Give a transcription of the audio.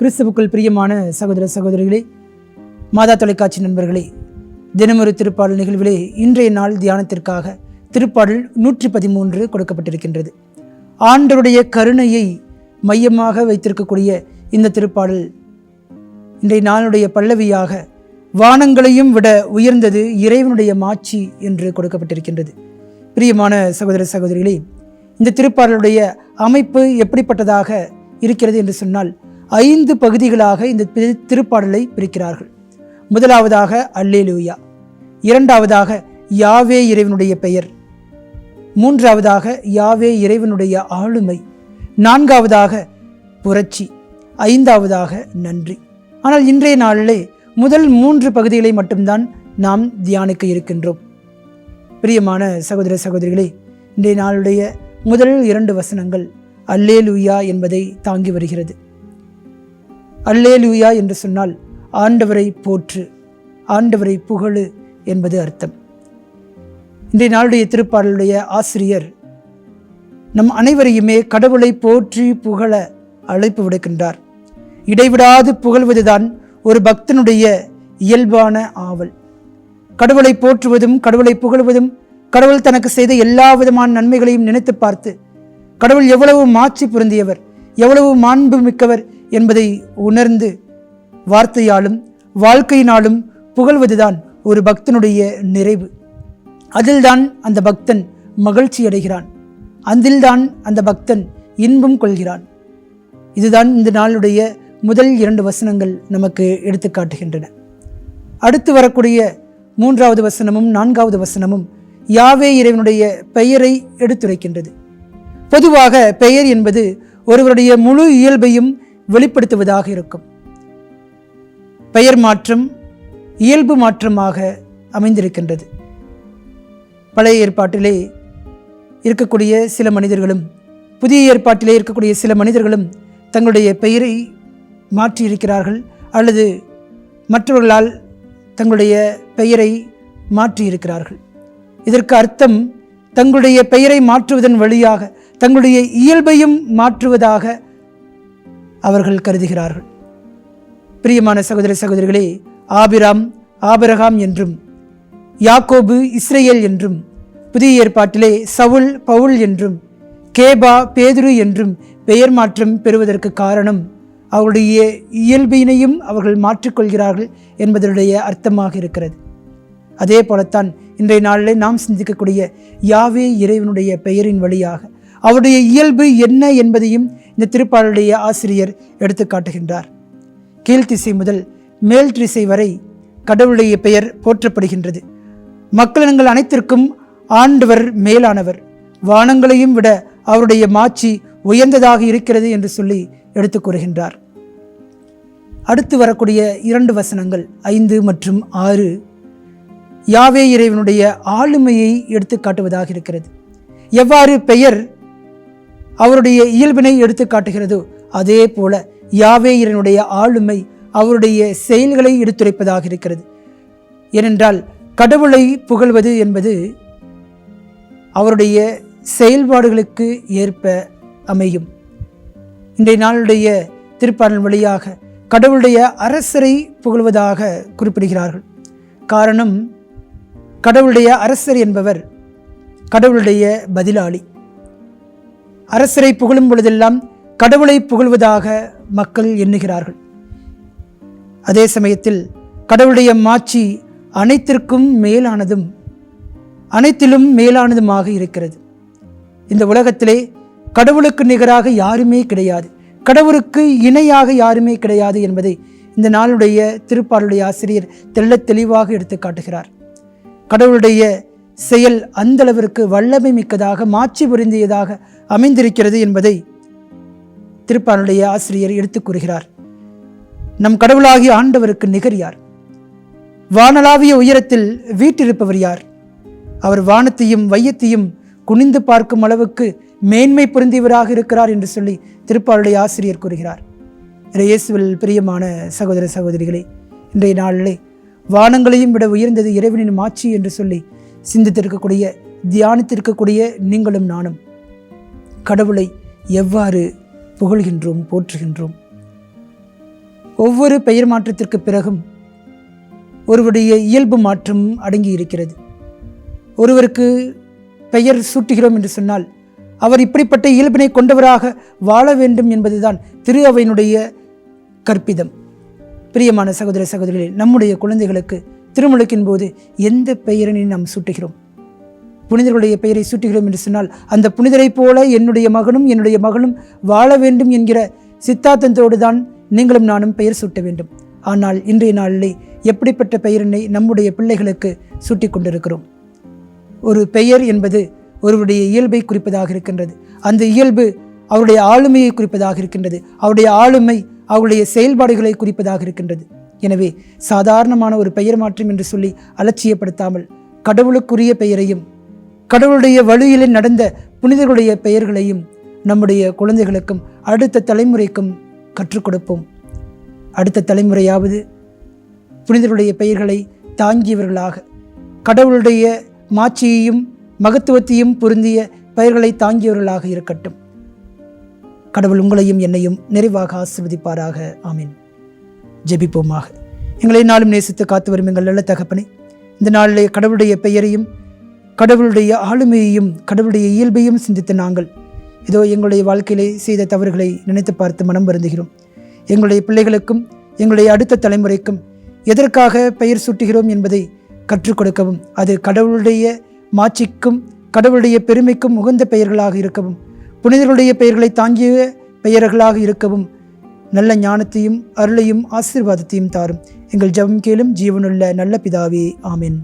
கிறிஸ்துவுக்குள் பிரியமான சகோதர சகோதரிகளே மாதா தொலைக்காட்சி நண்பர்களே தினமொரு திருப்பாடல் நிகழ்விலே இன்றைய நாள் தியானத்திற்காக திருப்பாடல் நூற்றி பதிமூன்று கொடுக்கப்பட்டிருக்கின்றது. ஆண்டருடைய கருணையை மையமாக வைத்திருக்கக்கூடிய இந்த திருப்பாடல் இன்றைய நாளுடைய பல்லவியாக வானங்களையும் விட உயர்ந்தது இறைவனுடைய மாட்சி என்று கொடுக்கப்பட்டிருக்கின்றது. பிரியமான சகோதர சகோதரிகளே இந்த திருப்பாடலுடைய அமைப்பு எப்படிப்பட்டதாக இருக்கிறது என்று சொன்னால் ஐந்து பகுதிகளாக இந்த திருப்பாடலை பிரிக்கிறார்கள். முதலாவதாக அல்லேலூயா. இரண்டாவதாக யாவே இறைவனுடைய பெயர். மூன்றாவதாக யாவே இறைவனுடைய ஆளுமை. நான்காவதாக புரட்சி. ஐந்தாவதாக நன்றி. ஆனால் இன்றைய நாளிலே முதல் மூன்று பகுதிகளை மட்டும்தான் நாம் தியானிக்க இருக்கின்றோம். பிரியமான சகோதர சகோதரிகளே இன்றைய நாளுடைய முதல் இரண்டு வசனங்கள் அல்லேலூயா என்பதை தாங்கி வருகிறது. அல்லேலூயா என்று சொன்னால் ஆண்டவரை போற்று ஆண்டவரை புகழு என்பது அர்த்தம். இன்றைய நாளுடைய திருப்பாடலுடைய ஆசிரியர் நம் அனைவரையுமே கடவுளை போற்றி புகழ அழைப்பு விடுக்கின்றார். இடைவிடாது புகழ்வதுதான் ஒரு பக்தனுடைய இயல்பான ஆவல். கடவுளை போற்றுவதும் கடவுளை புகழ்வதும் கடவுள் தனக்கு செய்த எல்லா விதமான நன்மைகளையும் நினைத்து பார்த்து கடவுள் எவ்வளவு மாட்சி பொருந்தியவர் எவ்வளவு மாண்பு மிக்கவர் என்பதை உணர்ந்து வார்த்தையாலும் வாழ்க்கையினாலும் புகழ்வதுதான் ஒரு பக்தனுடைய நிறைவு. அதில்தான் அந்த பக்தன் மகிழ்ச்சி அடைகிறான். அதில்தான் அந்த பக்தன் இன்பம் கொள்கிறான். இதுதான் இந்த நாளுடைய முதல் இரண்டு வசனங்கள் நமக்கு எடுத்துக்காட்டுகின்றன அடுத்து வரக்கூடிய மூன்றாவது வசனமும் நான்காவது வசனமும் யாவே இறைவனுடைய பெயரை எடுத்துரைக்கின்றது. பொதுவாக பெயர் என்பது ஒருவருடைய முழு இயல்பையும் வெளிப்படுத்துவதாக இருக்கும். பெயர் மாற்றம் இயல்பு மாற்றமாக அமைந்திருக்கின்றது. பழைய ஏற்பாட்டிலே இருக்கக்கூடிய சில மனிதர்களும் புதிய ஏற்பாட்டிலே இருக்கக்கூடிய சில மனிதர்களும் தங்களுடைய பெயரை மாற்றியிருக்கிறார்கள் அல்லது மற்றவர்களால் தங்களுடைய பெயரை மாற்றியிருக்கிறார்கள். இதற்கு அர்த்தம் தங்களுடைய பெயரை மாற்றுவதன் வழியாக தங்களுடைய இயல்பையும் மாற்றுவதாக அவர்கள் கருதுகிறார்கள். பிரியமான சகோதர சகோதரிகளே ஆபிராம் ஆபிரகாம் என்றும் யாக்கோபு இஸ்ரேல் என்றும் புதிய ஏற்பாட்டிலே சவுல் பவுல் என்றும் கேபா பேதுரு என்றும் பெயர் மாற்றம் பெறுவதற்கு காரணம் அவருடைய இயல்பினையும் அவர்கள் மாற்றிக்கொள்கிறார்கள் என்பதனுடைய அர்த்தமாக இருக்கிறது. அதே போலத்தான் இன்றைய நாளிலே நாம் சிந்திக்கக்கூடிய யாவே இறைவனுடைய பெயரின் வழியாக அவருடைய இயல்பு என்ன என்பதையும் இந்த திருப்பாடலுடைய ஆசிரியர் எடுத்து காட்டுகின்றார். கீழ்த்திசை முதல் மேல் திசை வரை கடவுளுடைய பெயர் போற்றப்படுகின்றது. மக்களினங்கள் அனைத்திற்கும் ஆண்டவர் மேலானவர். வானங்களையும் விட அவருடைய மாட்சி உயர்ந்ததாக இருக்கிறது என்று சொல்லி எடுத்து கூறுகின்றார். அடுத்து வரக்கூடிய இரண்டு வசனங்கள் ஐந்து மற்றும் ஆறு. யாவே இறைவனுடைய ஆளுமையை எடுத்து காட்டுவதாக இருக்கிறது. எவ்வாறு பெயர் அவருடைய இயல்பினை எடுத்து காட்டுகிறது அதே போல யாவே ஆளுமை அவருடைய செயல்களை எடுத்துரைப்பதாக இருக்கிறது. ஏனென்றால் கடவுளை புகழ்வது என்பது அவருடைய செயல்பாடுகளுக்கு ஏற்ப அமையும். இன்றைய நாளுடைய திருப்பாடல் வழியாக கடவுளுடைய அரசரை புகழ்வதாக குறிப்பிடுகிறார்கள். காரணம் கடவுளுடைய அரசர் என்பவர் கடவுளுடைய பதிலாளி. அரசரை புகழும் பொழுதெல்லாம் கடவுளை புகழ்வதாக மக்கள் எண்ணுகிறார்கள். அதே சமயத்தில் கடவுளுடைய மாட்சி அனைத்திற்கும் மேலானதும் அனைத்திலும் மேலானதுமாக இருக்கிறது. இந்த உலகத்திலே கடவுளுக்கு நிகராக யாருமே கிடையாது. கடவுளுக்கு இணையாக யாருமே கிடையாது என்பதை இந்த நாளுடைய திருப்பாளுடைய ஆசிரியர் தெள்ளத் தெளிவாக எடுத்து காட்டுகிறார். கடவுளுடைய செயல் அந்தளவிற்கு வல்லமை மிக்கதாக மாட்சி புரிந்தியதாக அமைந்திருக்கிறது என்பதை திருப்பானுடைய ஆசிரியர் எடுத்துக் கூறுகிறார். நம் கடவுளாகிய ஆண்டவருக்கு நிகர் யார்? வானளாவிய உயரத்தில் வீட்டிருப்பவர் யார்? அவர் வானத்தையும் வையத்தையும் குனிந்து பார்க்கும் அளவுக்கு மேன்மை பொருந்தியவராக இருக்கிறார் என்று சொல்லி திருப்பாளுடைய ஆசிரியர் கூறுகிறார். இயேசுவில் பிரியமான சகோதர சகோதரிகளே இன்றைய நாளிலே வானங்களையும் விட உயர்ந்தது இறைவனின் மாட்சி என்று சொல்லி சிந்தித்திருக்கக்கூடிய தியானித்திருக்கக்கூடிய நீங்களும் நானும் கடவுளை எவ்வாறு புகழ்கின்றோம் போற்றுகின்றோம்? ஒவ்வொரு பெயர் மாற்றத்திற்கு பிறகும் ஒருவருடைய இயல்பு மாற்றம் அடங்கி இருக்கிறது. ஒருவருக்கு பெயர் சூட்டுகிறோம் என்று சொன்னால் அவர் இப்படிப்பட்ட இயல்பினை கொண்டவராக வாழ வேண்டும் என்பதுதான் திரு அவையினுடைய கற்பிதம். பிரியமான சகோதர சகோதரிகளே நம்முடைய குழந்தைகளுக்கு திருமுழுக்கின் போது எந்த பெயரினை நாம் சூட்டுகிறோம்? புனிதர்களுடைய பெயரை சூட்டுகிறோம் என்று சொன்னால் அந்த புனிதரைப் போல என்னுடைய மகனும் என்னுடைய மகளும் வாழ வேண்டும் என்கிற சித்தாந்தத்தோடு தான் நீங்களும் நானும் பெயர் சூட்ட வேண்டும். ஆனால் இன்றைய நாளிலே எப்படிப்பட்ட பெயரினை நம்முடைய பிள்ளைகளுக்கு சூட்டி கொண்டிருக்கிறோம்? ஒரு பெயர் என்பது ஒருவருடைய இயல்பை குறிப்பதாக இருக்கின்றது. அந்த இயல்பு அவருடைய ஆளுமையை குறிப்பதாக இருக்கின்றது. அவருடைய ஆளுமை அவருடைய செயல்பாடுகளை குறிப்பதாக இருக்கின்றது. எனவே சாதாரணமான ஒரு பெயர் மாற்றம் என்று சொல்லி அலட்சியப்படுத்தாமல் கடவுளுக்குரிய பெயரையும் கடவுளுடைய வழியிலே நடந்த புனிதர்களுடைய பெயர்களையும் நம்முடைய குழந்தைகளுக்கும் அடுத்த தலைமுறைக்கும் கற்றுக் கொடுப்போம். அடுத்த தலைமுறையாவது புனிதருடைய பெயர்களை தாங்கியவர்களாக கடவுளுடைய மாட்சியையும் மகத்துவத்தையும் பொருந்திய பெயர்களை தாங்கியவர்களாக இருக்கட்டும். கடவுள் உங்களையும் என்னையும் நிறைவாக ஆசிர்வதிப்பாராக. ஆமீன். ஜெபிப்போமாக. எங்களை நாளும் நேசித்து காத்து வரும் எங்கள் நல்ல தகப்பனே இந்த நாளிலே கடவுளுடைய பெயரையும் கடவுளுடைய ஆளுமையையும் கடவுளுடைய இயல்பையும் சிந்தித்த நாங்கள். இதோ எங்களுடைய வாழ்க்கையிலே செய்த தவறுகளை நினைத்து பார்த்து மனம் வருந்துகிறோம். எங்களுடைய பிள்ளைகளுக்கும் எங்களுடைய அடுத்த தலைமுறைக்கும் எதற்காக பெயர் சூட்டுகிறோம் என்பதை கற்றுக் கொடுக்கவும் அது கடவுளுடைய மாட்சிக்கும் கடவுளுடைய பெருமைக்கும் உகந்த பெயர்களாக இருக்கவும் புனிதர்களுடைய பெயர்களை தாங்கிய பெயர்களாக இருக்கவும் நல்ல ஞானத்தையும் அருளையும் ஆசீர்வாதத்தையும் தாரும். எங்கள் ஜெபம் கேளும் ஜீவனுள்ள நல்ல பிதாவே ஆமேன்.